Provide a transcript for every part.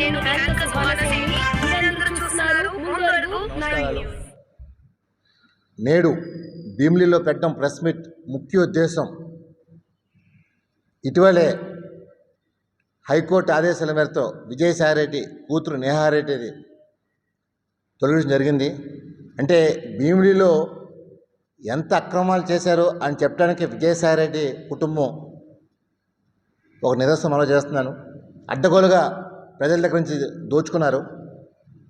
నేను యాంకర్ సుమానసేని మీరందరూ చూస్తున్నారు ముందు అడుగు నైన్ న్యూస్. నేడు భీమిలిలో పెట్టడం ప్రెస్ మీట్ ముఖ్య ఉద్దేశం. ఇటీవలే హైకోర్టు ఆదేశాల మేరతో విజయసాయిరెడ్డి కూతురు నేహారెడ్డిది తొలగించడం జరిగింది. అంటే భీమిలిలో ఎంత అక్రమాలు చేశారో అని చెప్పడానికి విజయసాయిరెడ్డి కుటుంబం ఒక నిదర్శనం అమలు చేస్తున్నాను. అడ్డగోలుగా ప్రజల దగ్గర నుంచి దోచుకున్నారు.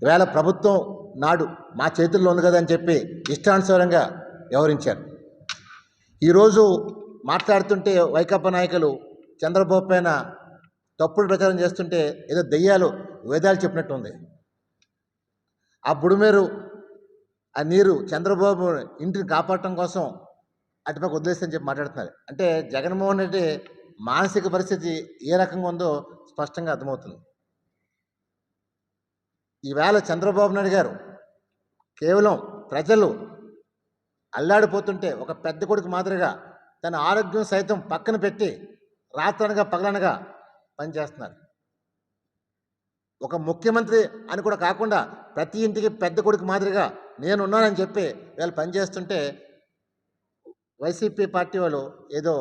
ఈవేళ ప్రభుత్వం నాడు మా చేతుల్లో ఉంది కదా అని చెప్పి ఇష్టానుసారంగా వ్యవహరించారు. ఈరోజు మాట్లాడుతుంటే వైకాపా నాయకులు చంద్రబాబు పైన తప్పుడు ప్రచారం చేస్తుంటే ఏదో దెయ్యాలు వేదాలు చెప్పినట్టు ఉంది. ఆ బుడిమేరు ఆ నీరు చంద్రబాబు ఇంటిని కాపాడటం కోసం అటుపక్క వదిలేస్తని చెప్పి మాట్లాడుతున్నారు. అంటే జగన్మోహన్ రెడ్డి మానసిక పరిస్థితి ఏ రకంగా ఉందో స్పష్టంగా అర్థమవుతుంది. ఈవేళ చంద్రబాబు నాయుడు గారు కేవలం ప్రజలు అల్లాడిపోతుంటే ఒక పెద్ద కొడుకు మాదిరిగా తన ఆరోగ్యం సైతం పక్కన పెట్టి రాత్రనగా పగలనగా పనిచేస్తున్నారు. ఒక ముఖ్యమంత్రి అని కూడా కాకుండా ప్రతి ఇంటికి పెద్ద కొడుకు మాదిరిగా నేనున్నానని చెప్పి వీళ్ళు పనిచేస్తుంటే వైసీపీ పార్టీ వాళ్ళు ఏదో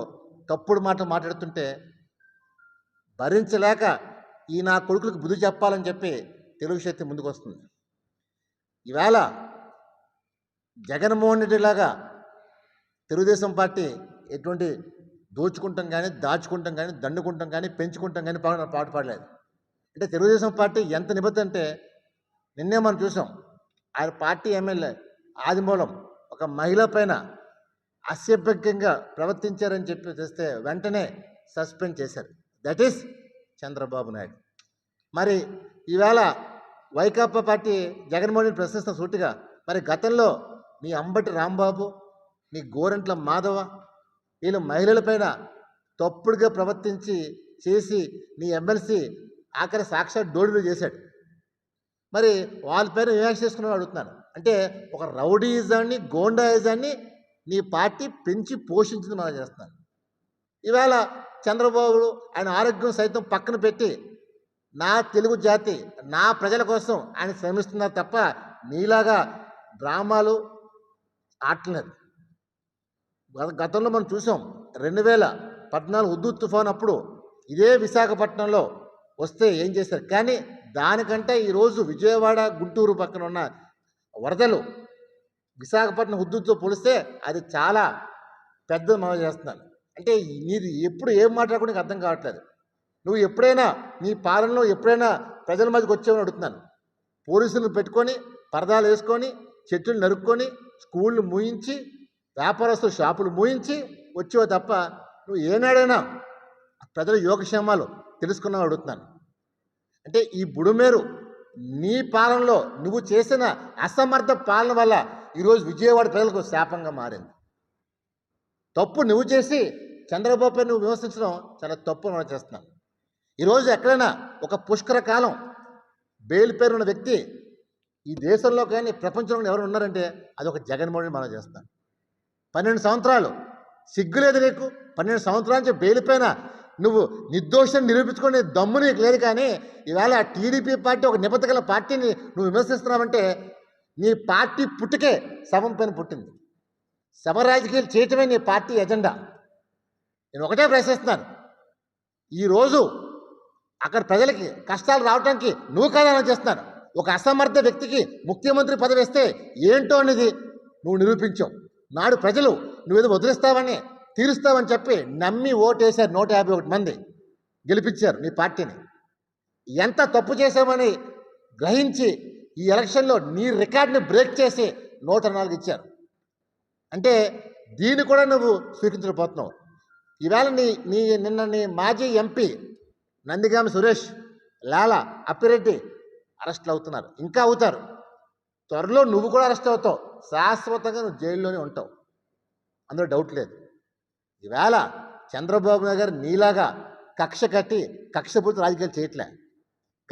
తప్పుడు మాట మాట్లాడుతుంటే భరించలేక ఈ నా కొడుకులకు బుద్ధి చెప్పాలని చెప్పి తెలుగు శక్తి ముందుకు వస్తుంది ఈవేళ జగన్మోహన్ రెడ్డి లాగా తెలుగుదేశం పార్టీ ఎటువంటి దోచుకుంటాం కానీ దాచుకుంటాం కానీ దండుకుంటాం కానీ పెంచుకుంటాం కానీ పాట పాట పాడలేదు. అంటే తెలుగుదేశం పార్టీ ఎంత నిబద్ధ అంటే నిన్నే మనం చూసాం. ఆయన పార్టీ ఎమ్మెల్యే ఆదిమూలం ఒక మహిళ పైన అసభ్యంగా ప్రవర్తించారని చెప్పి తెస్తే వెంటనే సస్పెండ్ చేశారు. That is Chandrababu Naidu. మరి ఈవేళ వైకాపా పార్టీ జగన్మోహన్ ప్రశ్నిస్తున్న సూటిగా మరి గతంలో నీ అంబటి రాంబాబు నీ గోరంట్ల మాధవ వీళ్ళు మహిళలపైన తప్పుడుగా ప్రవర్తించి చేసి నీ ఎమ్మెల్సీ ఆఖరి సాక్షాత్ డోడులు చేశాడు. మరి వాళ్ళ పైన విమర్శ చేసుకుని అడుగుతున్నాను. అంటే ఒక రౌడీయిజాన్ని గోండాయిజాన్ని నీ పార్టీ పెంచి పోషించింది మనం చేస్తున్నాను ఈవేళ చంద్రబాబు ఆయన ఆరోగ్యం సైతం పక్కన పెట్టి నా తెలుగు జాతి నా ప్రజల కోసం ఆయన శ్రమిస్తున్నారు తప్ప నీలాగా డ్రామాలు ఆటలేదు గతంలో మనం చూసాం రెండు వేల పద్నాలుగు ఉద్దు తుఫాన్ అప్పుడు ఇదే విశాఖపట్నంలో వస్తే ఏం చేశారు? కానీ దానికంటే ఈరోజు విజయవాడ గుంటూరు పక్కన ఉన్న వరదలు విశాఖపట్నం ఉద్దుతో పోలిస్తే అది చాలా పెద్ద మనం చేస్తున్నాను అంటే నీది ఎప్పుడు ఏం మాట్లాడుకుని నీకు అర్థం కావట్లేదు. నువ్వు ఎప్పుడైనా నీ పాలనలో ఎప్పుడైనా ప్రజల మధ్యకి వచ్చావని అడుగుతున్నాను. పోలీసులను పెట్టుకొని పరదాలు వేసుకొని చెట్లు నరుక్కొని స్కూళ్ళు మూయించి వ్యాపారస్తులు షాపులు మూయించి వచ్చేవో తప్ప నువ్వు ఏనాడైనా ప్రజల యోగక్షేమాలు తెలుసుకున్నావు అడుగుతున్నాను. అంటే ఈ బుడుమేరు నీ పాలనలో నువ్వు చేసిన అసమర్థ పాలన వల్ల ఈరోజు విజయవాడ ప్రజలకు శాపంగా మారింది. తప్పు నువ్వు చేసి చంద్రబాబుపై నువ్వు విమర్శించడం చాలా తప్పు మనం చేస్తున్నాం ఈరోజు ఎక్కడైనా ఒక పుష్కర కాలం బెయిల్ పేరు ఉన్న వ్యక్తి ఈ దేశంలో కానీ ప్రపంచంలో ఎవరు ఉన్నారంటే అది ఒక జగన్మోహన్ మనం చేస్తాం పన్నెండు సంవత్సరాలు సిగ్గులేదు నీకు? పన్నెండు సంవత్సరాల నుంచి బెయిల్ పైన నువ్వు నిర్దోషం నిరూపించుకునే దమ్ము నీకు లేదు కానీ ఈవేళ టీడీపీ పార్టీ ఒక నిబద్ధ గల పార్టీని నువ్వు విమర్శిస్తున్నావంటే నీ పార్టీ పుట్టుకే శవం పైన పుట్టింది. శవ రాజకీయాలు చేయటమే నీ పార్టీ ఎజెండా. నేను ఒకటే ప్రశ్నిస్తున్నాను. ఈరోజు అక్కడ ప్రజలకి కష్టాలు రావడానికి నువ్వు కాదని చేస్తున్నాను. ఒక అసమర్థ వ్యక్తికి ముఖ్యమంత్రి పదవి ఇస్తే ఏంటో అనేది నువ్వు నిరూపించావు. నాడు ప్రజలు నువ్వేదో వదిలిస్తావని తీరుస్తావని చెప్పి నమ్మి ఓటేశారు నూట యాభై ఒకటి మంది. గెలిపించారు నీ పార్టీని. ఎంత తప్పు చేశామని గ్రహించి ఈ ఎలక్షన్లో నీ రికార్డుని బ్రేక్ చేసి నూట నాలుగు ఇచ్చారు. అంటే దీన్ని కూడా నువ్వు స్వీకరించకపోతున్నావు. ఈవేళ నీ నీ నిన్న నీ మాజీ ఎంపీ నందిగామి సురేష్ లాలా అప్పిరెడ్డి అరెస్ట్లు అవుతున్నారు. ఇంకా అవుతారు. త్వరలో నువ్వు కూడా అరెస్ట్ అవుతావు. శాశ్వతంగా నువ్వు జైల్లోనే ఉంటావు. అందులో డౌట్ లేదు. ఈవేళ చంద్రబాబు నాయుడు గారు నీలాగా కక్ష కట్టి కక్షపూర్తి రాజకీయాలు చేయట్లే.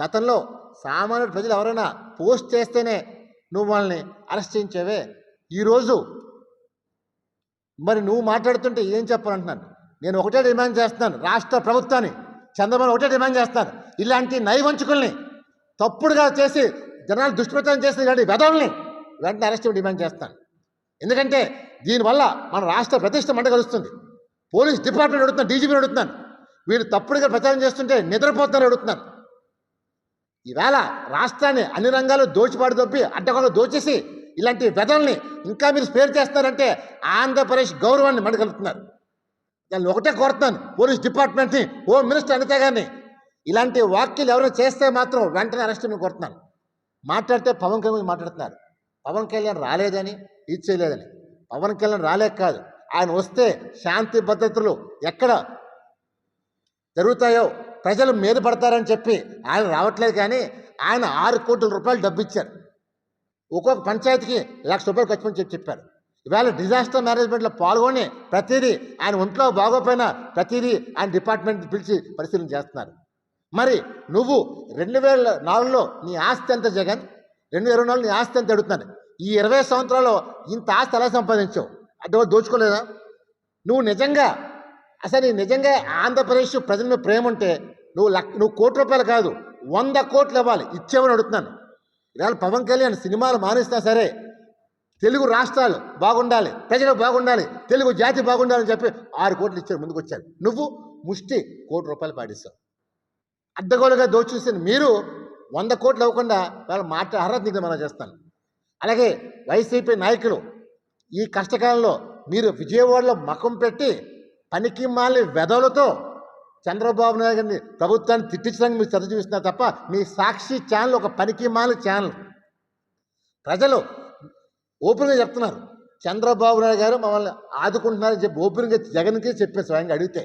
గతంలో సామాన్య ప్రజలు ఎవరైనా పోస్ట్ చేస్తేనే నువ్వు వాళ్ళని అరెస్ట్ చేయించావే? ఈరోజు మరి నువ్వు మాట్లాడుతుంటే ఏం చెప్పాలంటున్నాను? నేను ఒకటే డిమాండ్ చేస్తున్నాను రాష్ట్ర ప్రభుత్వాన్ని. చంద్రబాబు ఒకటే డిమాండ్ చేస్తాను ఇలాంటి నైవంచుకుల్ని తప్పుడుగా చేసి జనాలు దుష్ప్రచారం చేసిన ఇలాంటి వెధవల్ని వెంటనే అరెస్ట్ డిమాండ్ చేస్తాను ఎందుకంటే దీనివల్ల మన రాష్ట్ర ప్రతిష్ట మంట కలుస్తుంది. పోలీస్ డిపార్ట్మెంట్ అడుగుతున్నాను డీజీపీని అడుగుతున్నాను వీళ్ళు తప్పుడుగా ప్రచారం చేస్తుంటే నిద్రపోతున్నారని అడుగుతున్నాను. ఈవేళ రాష్ట్రాన్ని అన్ని రంగాలు దోచిపాడు దొబ్బి అడ్డగొండ దోచేసి ఇలాంటి వెధల్ని ఇంకా మీరు స్పేర్ చేస్తున్నారంటే ఆంధ్రప్రదేశ్ గౌరవాన్ని మడగలుగుతున్నారు దాన్ని ఒకటే కోరుతున్నాను పోలీస్ డిపార్ట్మెంట్ని హోమ్ మినిస్టర్ అనిత గారిని. ఇలాంటి వాక్యాలు ఎవరైనా చేస్తే మాత్రం వెంటనే అరెస్ట్ నేను కోరుతున్నాను. మాట్లాడితే పవన్ కళ్యాణ్ మాట్లాడుతున్నారు. పవన్ కళ్యాణ్ రాలేదని ఇది చేయలేదని. పవన్ కళ్యాణ్ రాలేక కాదు. ఆయన వస్తే శాంతి భద్రతలు ఎక్కడ జరుగుతాయో ప్రజలు మీద పడతారని చెప్పి ఆయన రావట్లేదు కానీ ఆయన ఆరు కోట్ల రూపాయలు డబ్బు ఇచ్చారు ఒక్కొక్క పంచాయతీకి లక్ష రూపాయలు ఖర్చు అని చెప్పి చెప్పారు. ఇవాళ డిజాస్టర్ మేనేజ్మెంట్లో పాల్గొని ప్రతిదీ ఆయన ఒంట్లో బాగోపోయినా ప్రతిదీ ఆయన డిపార్ట్మెంట్ పిలిచి పరిశీలన చేస్తున్నారు. మరి నువ్వు రెండు వేల నాలుగులో నీ ఆస్తి ఎంత జగన్? రెండు వేల ఇరవై నాలుగు నీ ఆస్తి ఎంత అడుగుతున్నాను? ఈ ఇరవై సంవత్సరాల్లో ఇంత ఆస్తి ఎలా సంపాదించావు? అంటే దోచుకోలేదా? నువ్వు నిజంగా అసలు నీ నిజంగా ఆంధ్రప్రదేశ్ ప్రజల మీద ప్రేమ ఉంటే నువ్వు లక్ నువ్వు కోటి రూపాయలు కాదు వంద కోట్లు ఇవ్వాలి. ఇచ్చేవని అడుగుతున్నాను. ఇవాళ పవన్ కళ్యాణ్ సినిమాలు మానేస్తా సరే తెలుగు రాష్ట్రాలు బాగుండాలి ప్రజలు బాగుండాలి తెలుగు జాతి బాగుండాలని చెప్పి ఆరు కోట్లు ఇచ్చారు ముందుకు వచ్చారు నువ్వు ముష్టి కోటి రూపాయలు పాటిస్తావు. అడ్డగోలుగా దోచేసిన మీరు వంద కోట్లు ఇవ్వకుండా వాళ్ళ మాట అర్హత నీకు మనం చేస్తాను. అలాగే వైసీపీ నాయకులు ఈ కష్టకాలంలో మీరు విజయవాడలో మకం పెట్టి పనికి మాలి వెదలతో చంద్రబాబు నాయుడు గారిని ప్రభుత్వాన్ని తిట్టించడానికి మీరు చదువు చూస్తున్నారు తప్ప మీ సాక్షి ఛానల్ ఒక పనికి మాలి ఛానల్. ప్రజలు ఓపెన్గా చెప్తున్నారు. చంద్రబాబు నాయుడు గారు మమ్మల్ని ఆదుకుంటున్నారని చెప్పి ఓపెన్గా జగన్కి చెప్పే స్వయంగా అడిగితే